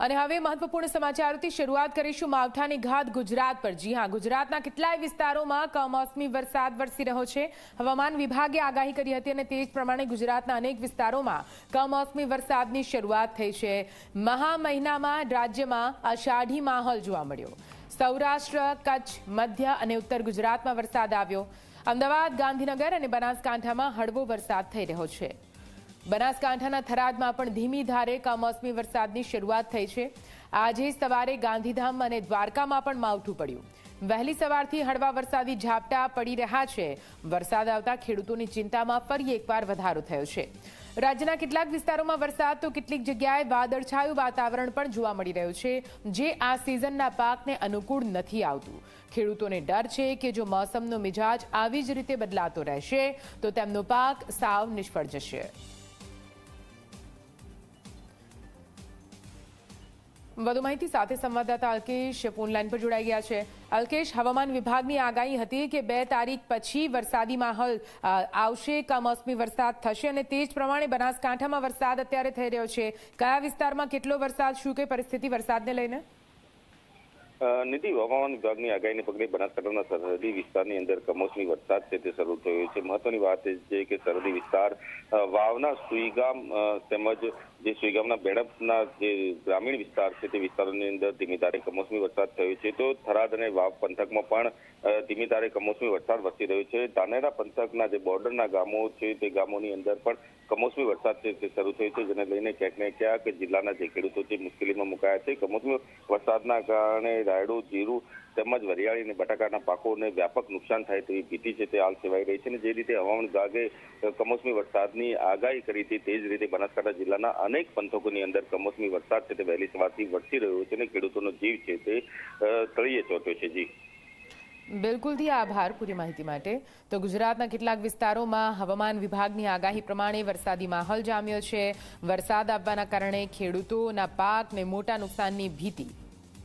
અને હવે મહત્વપૂર્ણ સમાચારોથી શરૂઆત કરીશું માવઠાની ઘાત ગુજરાત પર. જી હા, ગુજરાતના કેટલાય વિસ્તારોમાં કમોસમી વરસાદ વરસી રહ્યો છે. હવામાન વિભાગે આગાહી કરી હતી અને તે જ પ્રમાણે ગુજરાતના અનેક વિસ્તારોમાં કમોસમી વરસાદની શરૂઆત થઈ છે. મહા મહિનામાં રાજ્યમાં અષાઢી માહોલ જોવા મળ્યો. સૌરાષ્ટ્ર, કચ્છ, મધ્ય અને ઉત્તર ગુજરાતમાં વરસાદ આવ્યો. અમદાવાદ, ગાંધીનગર અને બનાસકાંઠામાં હળવો વરસાદ થઈ રહ્યો છે. બનાસકાંઠાના થરાદમાં પણ ધીમી ધારે કમોસમી વરસાદની શરૂઆત થઈ છે. આજે સવારે ગાંધીધામ અને દ્વારકામાં પણ માવઠું પડ્યું. વહેલી સવારથી હળવા વરસાદી ઝાપટા પડી રહ્યા છે. વરસાદ આવતા ખેડૂતોની ચિંતામાં ફરી એકવાર વધારો થયો છે. રાજ્યના કેટલાક વિસ્તારોમાં વરસાદ તો કેટલીક જગ્યાએ વાદળછાયું વાતાવરણ પણ જોવા મળી રહ્યું છે, જે આ સિઝનના પાકને અનુકૂળ નથી આવતું. ખેડૂતોને ડર છે કે જો મોસમનો મિજાજ આવી જ રીતે બદલાતો રહેશે, તો તેમનો પાક સાવ નિષ્ફળ જશે. વધુ માહિતી સાથે સંવાદદાતા અલ્કેશ ફોનલાઈન પર જોડાઈ ગયા છે. અલ્કેશ, હવામાન વિભાગની આગાહી હતી કે બે તારીખ પછી વરસાદી માહોલ આવશે, કમોસમી વરસાદ થશે અને તે જ પ્રમાણે બનાસકાંઠામાં વરસાદ અત્યારે થઈ રહ્યો છે. કયા વિસ્તારમાં કેટલો વરસાદ, શું કઈ પરિસ્થિતિ વરસાદને લઈને? નીતિ હવામાન વિભાગની આગાહીને પગલે બનાસકાંઠાના સરહદી વિસ્તારની અંદર કમોસમી વરસાદ છે તે શરૂ થયો છે. મહત્વની વાત એ છે કે સરહદી વિસ્તાર વાવના સુઈગામ તેમજ જે સુઈગામના બેડપના જે ગ્રામીણ વિસ્તાર છે તે વિસ્તારોની અંદર ધીમી ધારે કમોસમી વરસાદ થયો છે. તો થરાદ અને વાવ પંથકમાં પણ ધીમી ધારે કમોસમી વરસાદ વરસી રહ્યો છે. ધાનેરા પંથકના જે બોર્ડરના ગામો છે તે ગામોની અંદર પણ કમોસમી વરસાદ છે તે શરૂ થયો છે, જેને લઈને ક્યાંક ને ક્યાંક જિલ્લાના જે ખેડૂતો છે મુશ્કેલીમાં મુકાયા છે. કમોસમી વરસાદના કારણે રાયડું જીરું તેમજ વરિયાળી અને બટાકાના પાકોને વ્યાપક નુકસાન થાય તેવી ભીતિ છે તે હાલ સેવાઈ રહી છે અને જે રીતે હવામાન વિભાગે કમોસમી વરસાદની આગાહી કરી હતી તે જ રીતે બનાસકાંઠા જિલ્લાના અનેક પંથકોની અંદર કમોસમી વરસાદ છે તે વહેલી સવારથી વરસી રહ્યો છે અને ખેડૂતોનો જીવ છે તે તળિયે ચોટ્યો છે. જી. બિલકુલથી આભાર પૂરી માહિતી માટે. તો ગુજરાતના કેટલાક વિસ્તારોમાં હવામાન વિભાગની આગાહી પ્રમાણે વરસાદી માહોલ જામ્યો છે. વરસાદ આવવાના કારણે ખેડૂતોના પાકને મોટા નુકસાનની ભીતિ.